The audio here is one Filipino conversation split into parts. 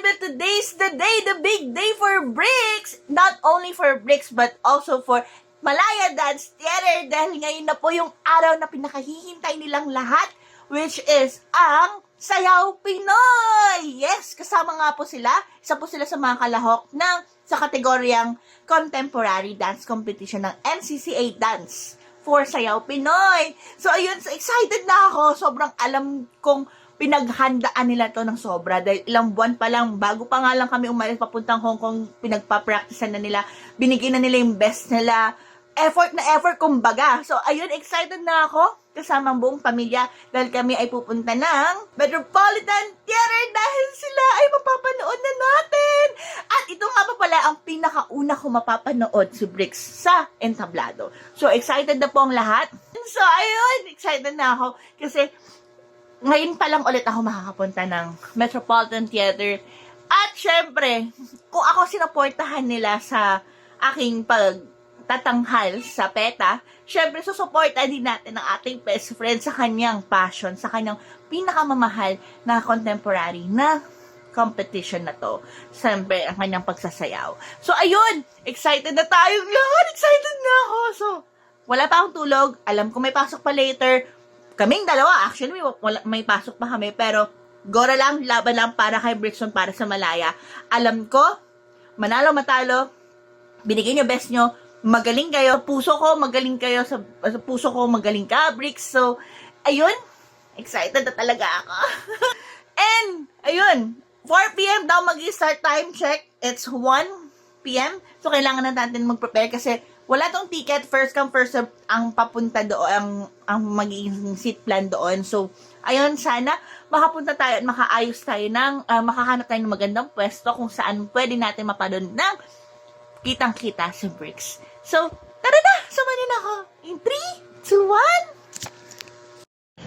But today's the day, the big day for Bricks. Not only for Bricks, but also for Malaya Dance Theater dahil ngayon na po yung araw na pinakahihintay nilang lahat which is ang Sayaw Pinoy! Yes, kasama nga po sila. Isa po sila sa mga kalahok ng sa kategoryang Contemporary Dance Competition ng NCCA Dance for Sayaw Pinoy. So, ayun, excited na ako. Sobrang alam kong pinaghandaan nila to ng sobra dahil ilang buwan pa lang, bago pa nga lang kami umalis papuntang Hong Kong, pinagpa-practicean na nila, binigyan na nila yung best nila, effort na effort kumbaga. So, ayun, excited na ako kasama buong pamilya dahil kami ay pupunta ng Metropolitan Theater dahil sila ay mapapanood na natin. At ito nga pa pala ang pinakauna ko mapapanood si Bricks sa entablado. So, excited na po ang lahat. So, ayun, excited na ako kasi ngayon pa lang ulit ako makakapunta ng Metropolitan Theater. At syempre, kung ako sinuportahan nila sa aking pagtatanghal sa PETA, syempre susuportahan din natin ang ating best friend sa kanyang passion, sa kanyang pinakamamahal na contemporary na competition na to. Siyempre, ang kanyang pagsasayaw. So, ayun! Excited na tayong lahat! Excited na ako! So, wala pa akong tulog. Alam ko may pasok pa later. Kaming dalawa, actually, may, wala, may pasok pa kami. Pero, gora lang, laban lang para kay Brixton, para sa Malaya. Alam ko, manalo, matalo, binigay nyo best nyo, magaling kayo, puso ko, magaling kayo, sa, sa puso ko, magaling ka, Brix. So, ayun, excited na talaga ako. And, ayun, 4 p.m. daw mag-start time check. It's 1 p.m. So, kailangan na natin mag-prepare kasi wala tong ticket. First come, first serve ang papunta doon, ang, ang magiging seat plan doon. So, ayun, sana makapunta tayo at makaayos tayo ng, ah, makahanap tayo ng magandang pwesto kung saan pwede natin mapadon ng kitang-kita sa bricks. So, tara na! Sumanin ako! In 3, 2, 1!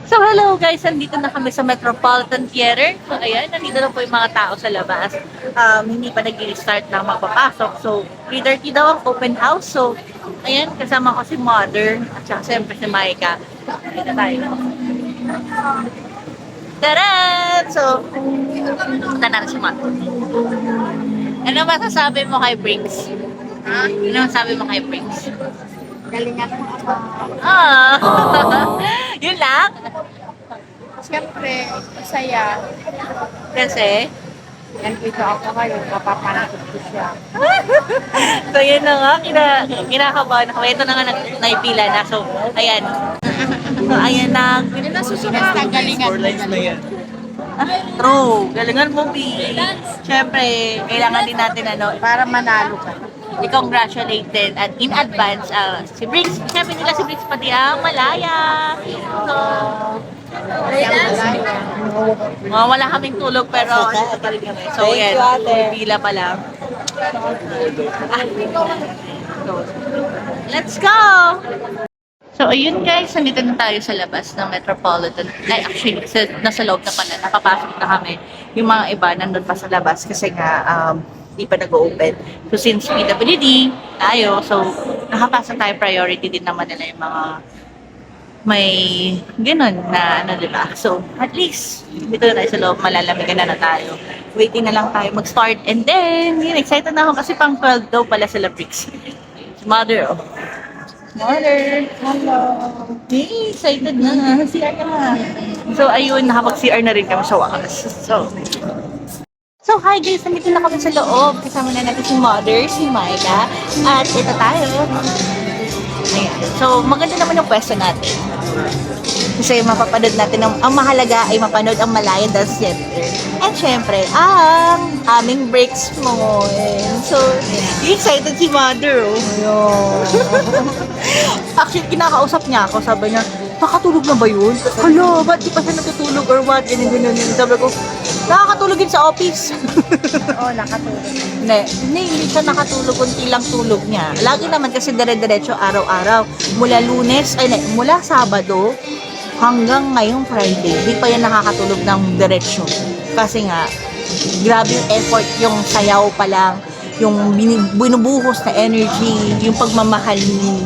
So, hello guys! Nandito na kami sa Metropolitan Theater. So, ayan, nandito na po yung mga tao sa labas. Um, hindi pa nag-start na magpapasok. So, 3.30 daw ang open house. So, ayan, kasama ko si Mother at saka siyempre si Maika. Dito tayo. Tara! So, punta na si Mother. Ano masasabi mo kay Brinks? Ha? Ano masasabi mo kay Brinks? Galingan mo ako. Ah! Yun lang? Siyempre, masaya. Kasi, Nandito ako ngayon, mapapanagot ko siya. so yun na nga, kina, kinakabahan ako. Ito na nga, nag, naipila na. So, ayan. So, ayan na. Yun ang susunod na galingan mo. Ah, true. Galingan mo, B. Siyempre, kailangan din natin, ano, Para manalo ka. I-congratulated at in advance uh, si Briggs. Siyempre nila si Briggs pati ang Malaya. So, mga wala kaming tulog pero. So, yan. Pila pa lang. Ah. Let's go! So, ayun guys, nandito na tayo sa labas ng Metropolitan. Ay, actually, sa, nasa loob na pala, napapasok na kami. Yung mga iba, nandun pa sa labas kasi nga, um, di pa nag-open. So, since PWD, tayo, so, nakapasok tayo, priority din naman nila yung mga may ganun na ano, di ba? So, at least, dito na tayo sa loob, malalamigan na na tayo. Waiting na lang tayo mag-start. And then, yun, excited na ako kasi pang 12 daw pala sila bricks. Mother, oh. Mother! Hello. Hey, excited na. CR ka na. So, ayun, nakapag-CR na rin kami sa wakas. So, So, hi guys! Nandito na kami sa loob. Kasama na natin si Mother, si Myla. At ito tayo. Ayan. So, maganda naman yung pwesto natin. Kasi mapapanood natin, ang, ang mahalaga ay mapanood ang Malaya Dance Center. And syempre, ang aming breaks mo. So, excited si Mother, oh. Actually, kinakausap niya ako. Sabi niya, nakatulog na ba yun? Hala, ba't di pa siya natutulog or what? Ganyan, ganyan, ganyan. Sabi ko, nakakatulog yun sa office. Oo, nakatulog. hindi, hindi, hindi siya nakatulog, kunti lang tulog niya. Lagi naman kasi dire-diretso araw-araw. Mula lunes, ay, hindi, mula Sabado hanggang ngayong Friday, di pa yan nakakatulog ng diretsyo. Kasi nga, grabe yung effort yung sayaw pa lang, yung binubuhos na energy, yung pagmamahal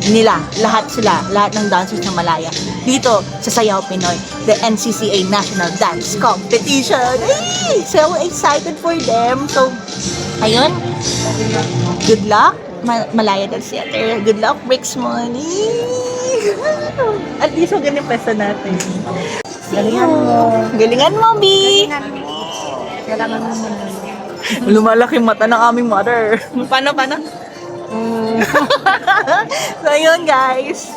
nila, lahat sila, lahat ng dancers ng Malaya. Dito sa Sayaw Pinoy, the NCCA National Dance Competition. Ay! So excited for them. So, ayun. Good luck, Ma- Malaya Dance Theater. Good luck, Bricks Money. At least maganda yung pwesto natin. Galingan mo. Galingan mo, B! Kailangan mo muna. Lumalaki mata ng aming mother. paano, paano? Mm. so, yun, guys.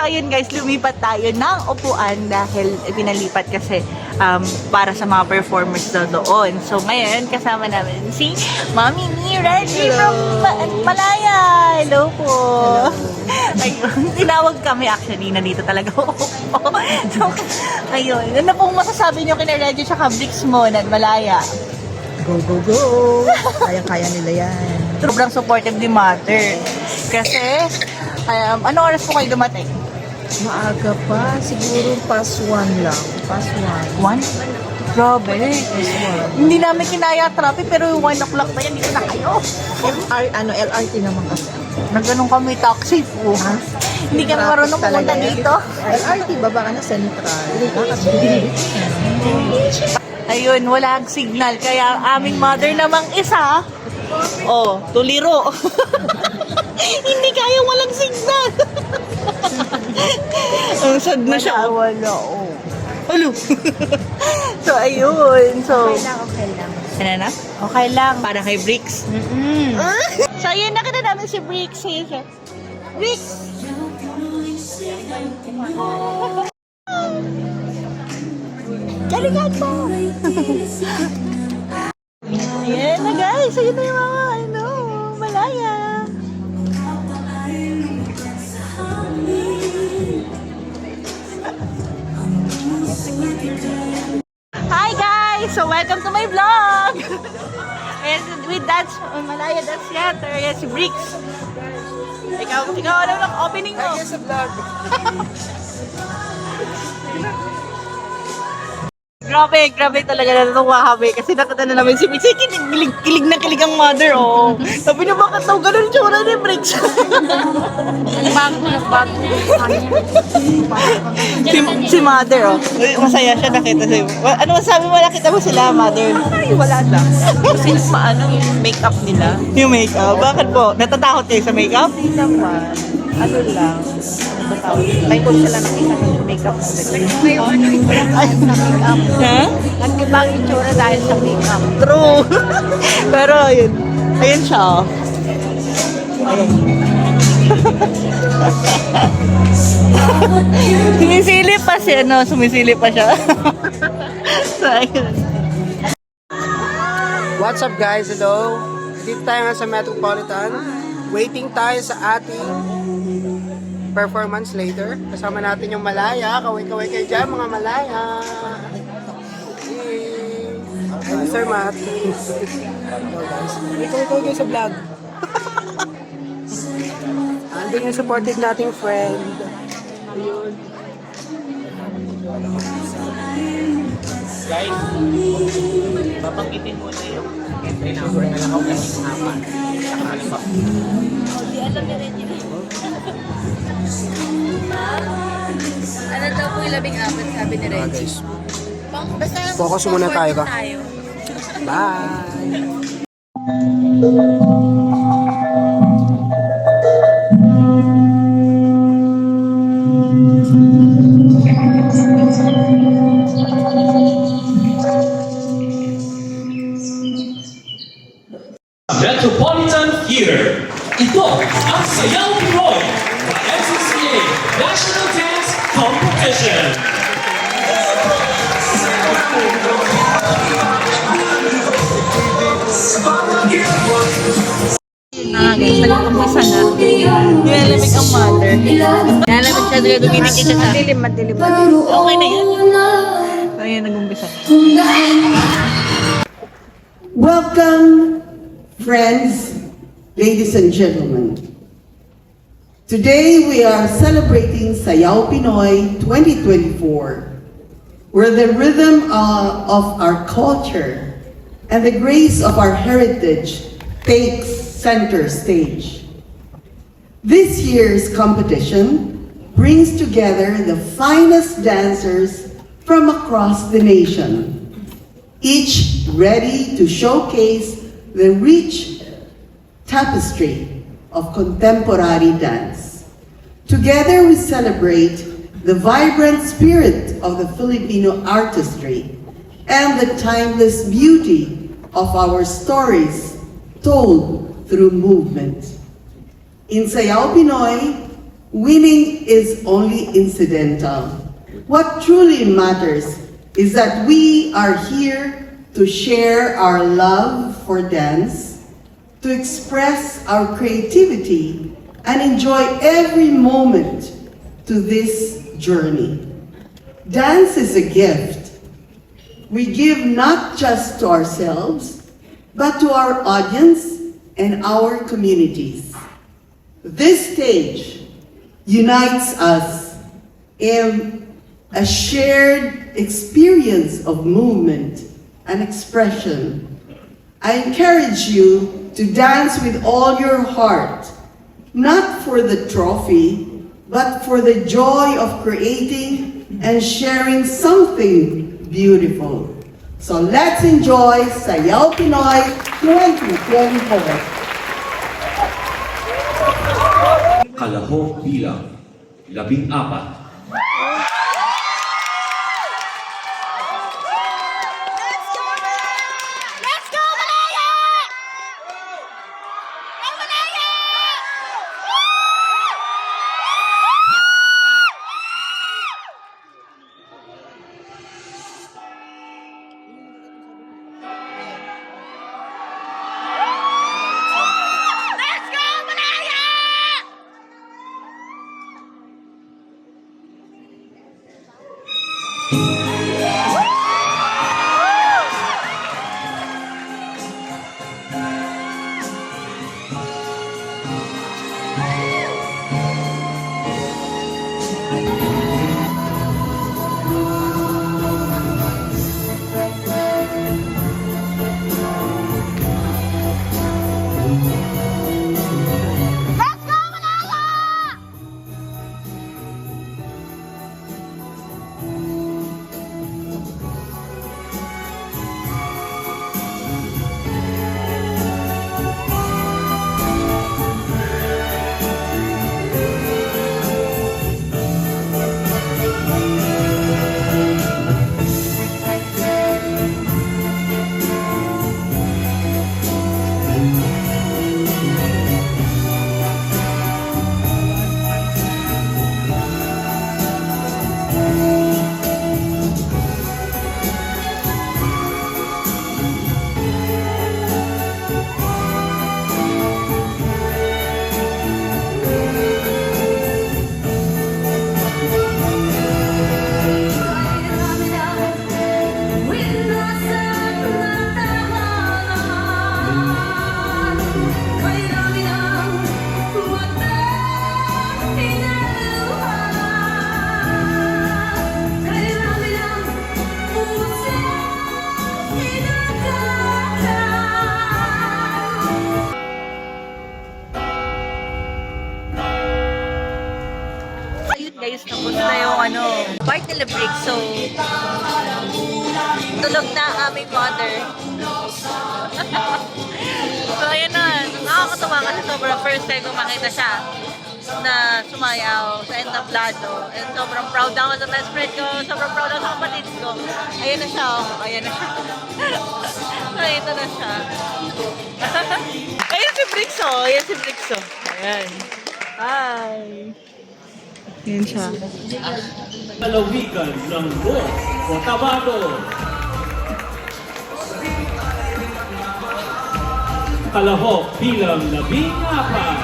So ayun guys, lumipat tayo ng upuan dahil pinalipat kasi um, para sa mga performers daw doon. So ngayon, kasama namin si Mami ni Reggie from Ma- Malaya. Hello po. Ayun, tinawag kami actually, nandito talaga ako. so, ayun, ano pong masasabi niyo kina Reggie tsaka Bricks mo na Malaya? Go, go, go. Kaya-kaya nila yan. Sobrang supportive ni Mother. Kasi, um, ano oras po kayo dumating? Maaga pa. Siguro pass one lang. Pass one. One? Grabe. Hindi namin kinaya traffic pero yung 1 o'clock na yan, dito na kayo. MR, ano, LRT naman kasi. Nagganong kami taxi po. Hindi ka na marunong Traffic pumunta talaga yan. dito. LRT, baba ka na Central. Nakakabilis. Ayun, wala ang signal. Kaya ang aming mother namang isa, oh, tuliro. Hindi kaya walang signal. Ang sad na siya. Wala, oh. Hello. so, ayun. So, Okay lang, okay lang. Ano na? Okay lang. Para kay Bricks. Mm-mm. so, ayun, nakita namin si Bricks. Ayun siya. Bricks! Galingan mo! Ayan na guys, ayun na yung mga So welcome to my vlog! And with Dance, Malaya Dance Theater, yan si Bricks. Ikaw, ikaw ano lang opening mo? sa vlog. Grabe, grabe talaga natutuwa kami kasi nakita na namin si. Eh, kilig, kilig, na kilig ang mother, oh. Sabi niya, bakit daw ganun yung tsura ni Bricks? Bago, nagbago. si, si mother, oh. Uy, Masaya siya nakita. Wa- Ano masabi mo nakita mo sila, mother? Ay, wala lang. Kasi paano yung makeup nila? Yung makeup. Bakit po? Natatakot kayo sa makeup? Hindi naman. Ano lang. Ano ba tawag? May ko sila nakita ng makeup ano Ay, makeup? ha? Nagkiba ang itsura dahil sa makeup. True. Pero ayun. Ayun siya. oh. Ayun. sumisilip pa siya, no? Sumisilip pa siya. so, ayun. What's up guys? Hello. Dito tayo nga sa Metropolitan. Waiting tayo sa ating performance later. Kasama natin yung Malaya. Kaway-kaway kayo dyan mga Malaya. Hey, Sir Matt. Hello guys. Kayo sa vlog. Andun yung supported nating friend. Ayun. Ano daw po yung labing apat sabi ni Reggie? Pang, basta Focus muna tayo ka. tayo. Bye! Nilalamig ang mother. Nilalamig siya, kaya duminig siya sa... Madilim, madilim. Okay na yan. Ayan, nag-umpisa. Welcome, friends, ladies and gentlemen. Today we are celebrating Sayaw Pinoy 2024, where the rhythm uh, of our culture and the grace of our heritage takes center stage. This year's competition brings together the finest dancers from across the nation each ready to showcase the rich tapestry of contemporary dance. Together we celebrate the vibrant spirit of the Filipino artistry and the timeless beauty of our stories told through movement. In Sayaw Pinoy, winning is only incidental. What truly matters is that we are here to share our love for dance, to express our creativity, and enjoy every moment to this journey. Dance is a gift. We give not just to ourselves, but to our audience and our communities. This stage unites us in a shared experience of movement and expression. I encourage you to dance with all your heart, not for the trophy, but for the joy of creating and sharing something beautiful. So let's enjoy Sayaw Pinoy 2024. Kalahok bilang labing apat. Let's guys, tapos na yung ano, part nila break. So, tulog na ang aming mother. so, ayun na. Nakakatawa kasi sobrang first time ko makita siya na sumayaw sa entablado. And sobrang proud ako sa best friend ko. Sobrang proud ako sa kapatid ko. Ayan na siya. Oh. Ayan na siya. so, ito na siya. Ayan si Brix, oh. Ayan si Brix, oh. Ayan. Hi. Ayan siya. Lalawigan ng North Cotabato. Kalahok bilang labing apat.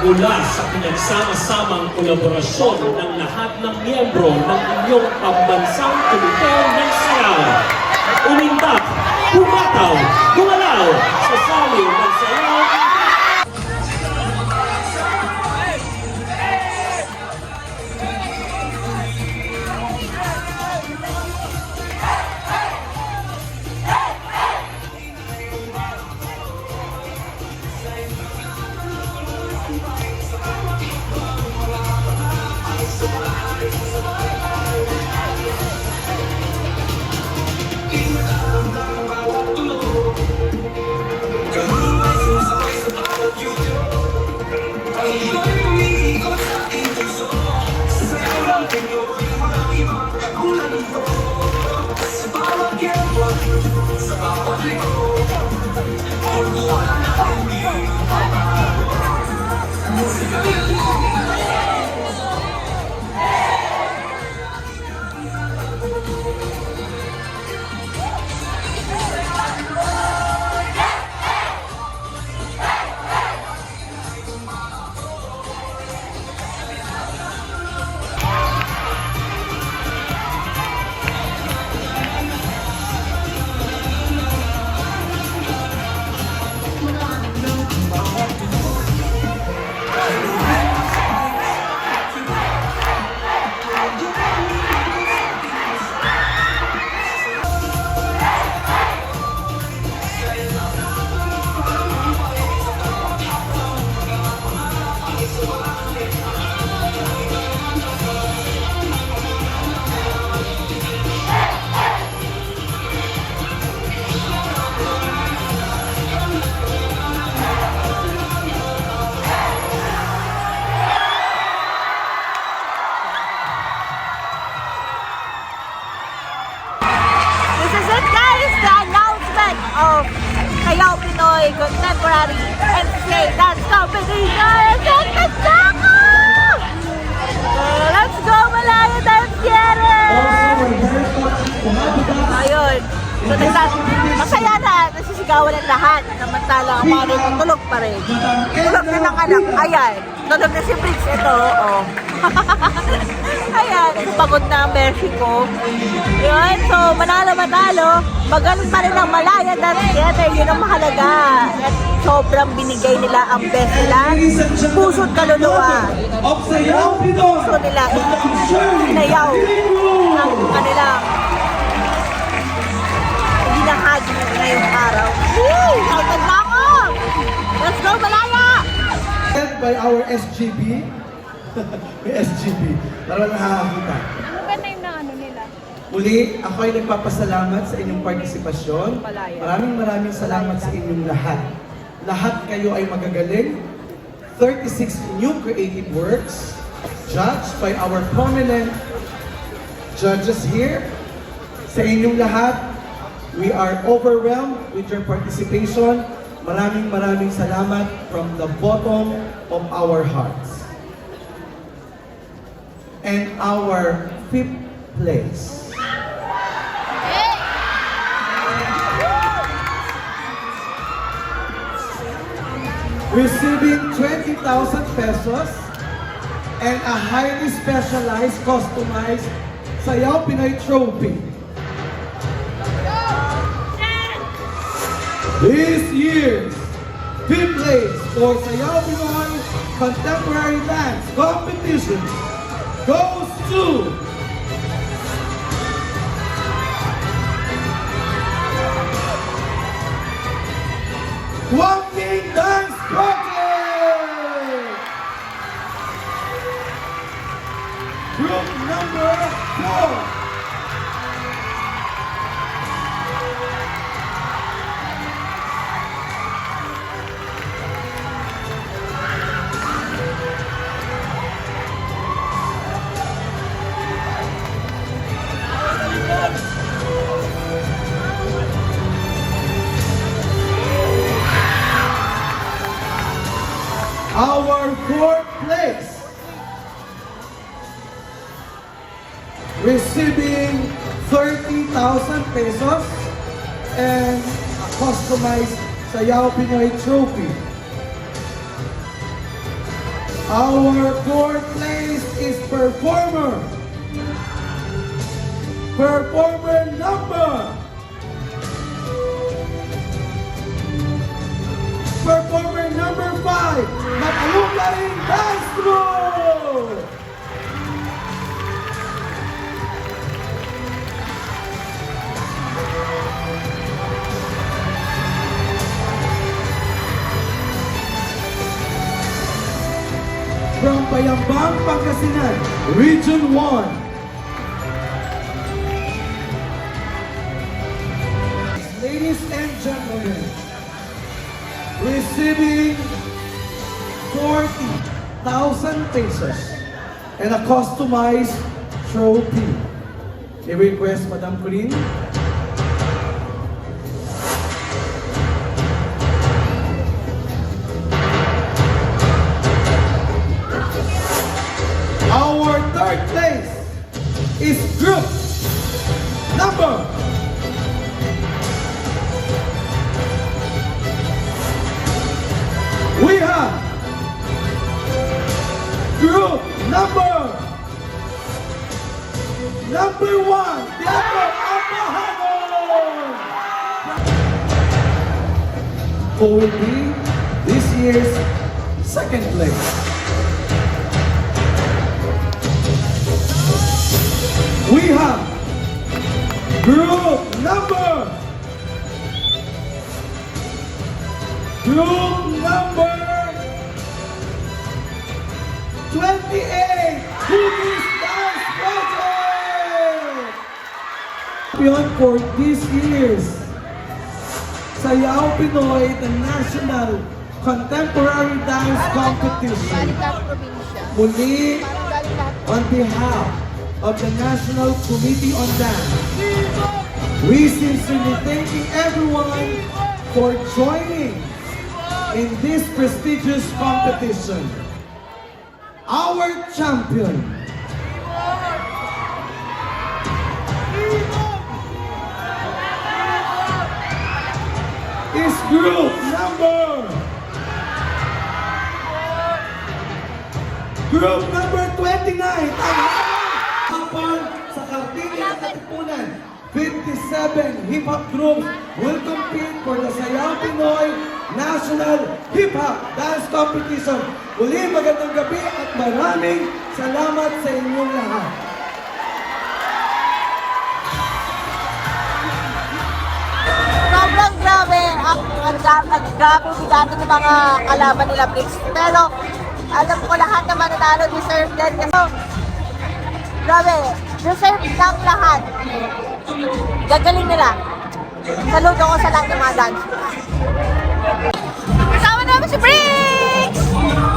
Mula sa pinagsama-samang kolaborasyon ng lahat ng miyembro ng inyong pambansang komite ng sayaw. Umindak, pumataw, gumalaw masaya na, nasisigawan ng lahat. Samantalang ang mga rin, tulog pa rin. Tulog na ng anak. Ayan. Tulog na si Briggs. Ito, oo. Ayan. Pagod na ang Mercy ko. Yun. So, manalo manalo. Magaling pa rin ang Malaya Dance Theater. Yun ang mahalaga. At sobrang binigay nila ang best nila. Puso't kaluluwa. Puso nila. Inayaw. Ang kanilang hinahagi mo ngayong araw. Woo! Excited na ako! Let's go, Malaya! led by our SGB. May SGB. Para nakakakita. Ano ba na yung na ano nila? Muli, ako ay nagpapasalamat sa inyong partisipasyon. Maraming maraming salamat sa inyong lahat. Lahat kayo ay magagaling. 36 new creative works judged by our prominent judges here. Sa inyong lahat, we are overwhelmed with your participation. Maraming maraming salamat from the bottom of our hearts. And our fifth place. Receiving 20,000 pesos and a highly specialized, customized Sayaw Pinoy Trophy. This year's fifth place for Sayaw Contemporary Dance Competition goes to trophy. Our fourth place is performer. Performer number. Performer number five, Matalukaring Dance Group. From Bayambang, Pangasinan, Region 1. Ladies and gentlemen, receiving 40,000 pesos and a customized trophy. I request Madam Green. Is group number We have group number number one. Who will be this year's second place? We have group number. Group number. 28 Cookies Dance Project Champion for this year's. Sayaw Pinoy International Contemporary Dance Competition. Muli on behalf of the National Committee on Dance. We sincerely thanking everyone for joining in this prestigious competition. Our champion. Is group number. Group number 29 hapon sa Kartini at Katipunan 57 hip-hop groups will compete for the Sayaw Pinoy National Hip-Hop Dance Competition. Uli, magandang gabi at maraming salamat sa inyong lahat. Sobrang grabe. Ang, ang, grabe bigato ng mga kalaban nila, Bricks. Pero, alam ko lahat na mananalo deserve din. Kasi, grabe, deserve ng lahat. Gagaling nila. Saludo ko sa lahat ng mga dance. Kasama namin si Bricks!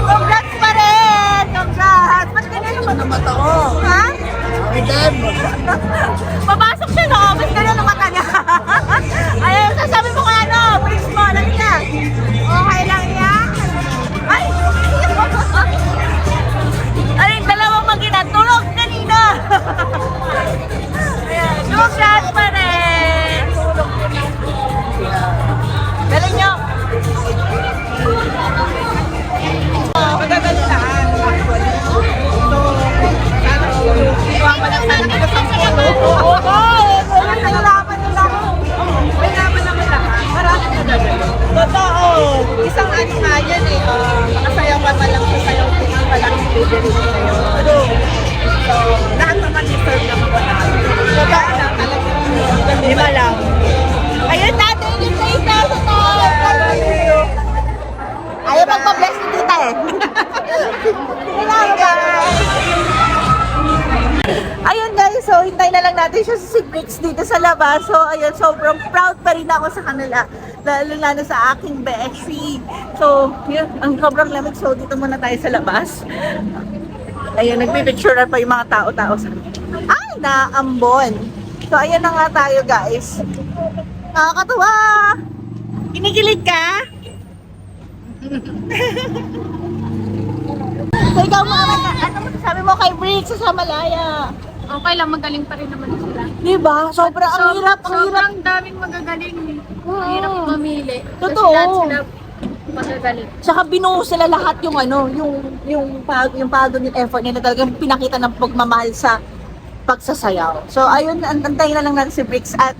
Congrats pa rin! Congrats! Ba't ganyan naman ang mata ko? Ha? Papasok siya no, mas ganun ang mata niya. Ayun, sasabi mo kaya no, Bricks mo, lang niya. Okay lang hintay na lang natin siya sa Bricks dito sa labas. So ayun, sobrang proud pa rin ako sa kanila. Lalo lalo sa aking beshi. So, yun, ang sobrang lamig. So dito muna tayo sa labas. Ayun, nagpipicture pa yung mga tao-tao sa Ay, naambon. So ayun na nga tayo guys. Nakakatuwa! Kinikilig ka? so ikaw mga ano masasabi mo kay Bricks sa Malaya? Okay lang, magaling pa rin naman sila. Di ba? Sobrang ang So, hirap, ang hirap. Sobrang daming magagaling. Ang Hirap mamili. Kasi Totoo. lahat sila Magagaling. Tsaka binuhos nila lahat yung ano, yung yung pag yung pagod yung effort nila talagang pinakita ng pagmamahal sa pagsasayaw. So ayun, an- antayin na lang natin si Bricks at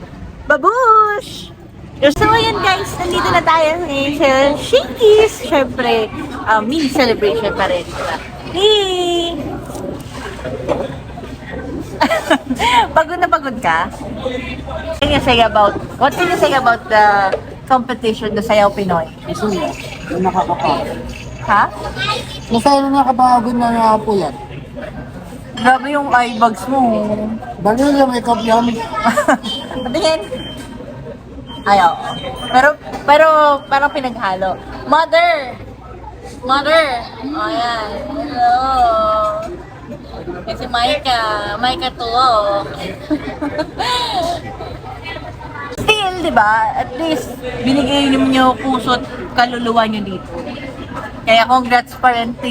Babush! So ayun guys, nandito na tayo ngayon sa Shakey's. Siyempre, uh, mini celebration pa rin. Diba? Hey! pagod na pagod ka? What can you say about, what can you say about the competition, the Sayaw Pinoy? Nakakapagod. Ha? Masaya na nakapagod na nakapuyat. Grabe yung eye bags mo. Bagay na makeup yan. Patingin. Ayaw. Pero, pero, parang pinaghalo. Mother! Mother! O, yan. Hello. Kasi Maika. Maika to, oh. Still, di ba? At least, binigay niyo puso at kaluluwa niyo dito. Kaya congrats pa rin, T.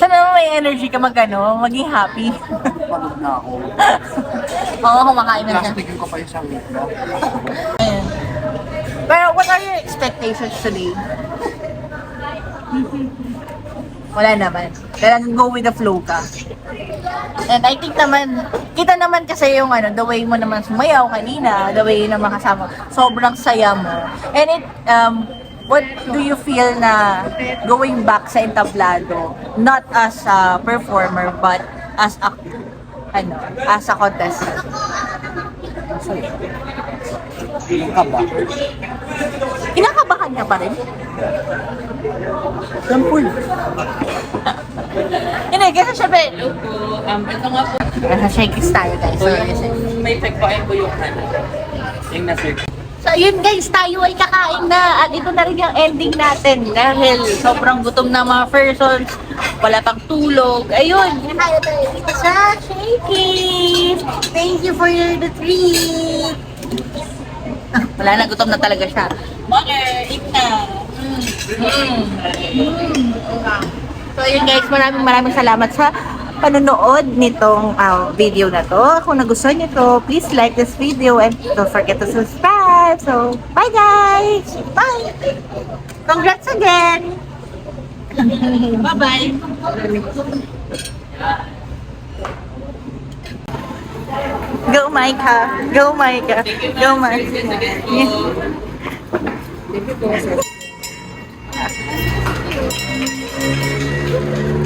Sana naman may energy ka mag ano, maging happy. Pagod na ako. Oo, kumakain na siya. Plastikin ko pa yung isang. Ayan. Pero what are your expectations today? Wala naman. Kailangan go with the flow ka. And I think naman, kita naman kasi yung ano, the way mo naman sumayaw kanina, the way na makasama, sobrang saya mo. And it, um, what do you feel na going back sa entablado, not as a performer, but as a, ano, as a contestant? Yung kaba. Kinakabahan ka pa rin? Siyempre. Hindi, kasi syempre, Um, ito nga po, nasa shaky tayo guys. So, kasi, may fake po ay buyukan. Yung nasa so yun guys, tayo ay kakain na. At ito na rin yung ending natin. Dahil sobrang gutom na mga persons. Wala pang tulog. Ayun, kaya tayo dito sa shaky. Thank you for your the treat. Wala na, gutom na talaga siya. Mother, eat na. Mm. Mm. So yun guys, maraming maraming salamat sa panonood nitong uh, video na to. Kung nagustuhan niyo to, please like this video and don't forget to subscribe. So, bye guys! Bye! Congrats again! Bye-bye! Go Micah! Go Micah! Go Micah! Yeah.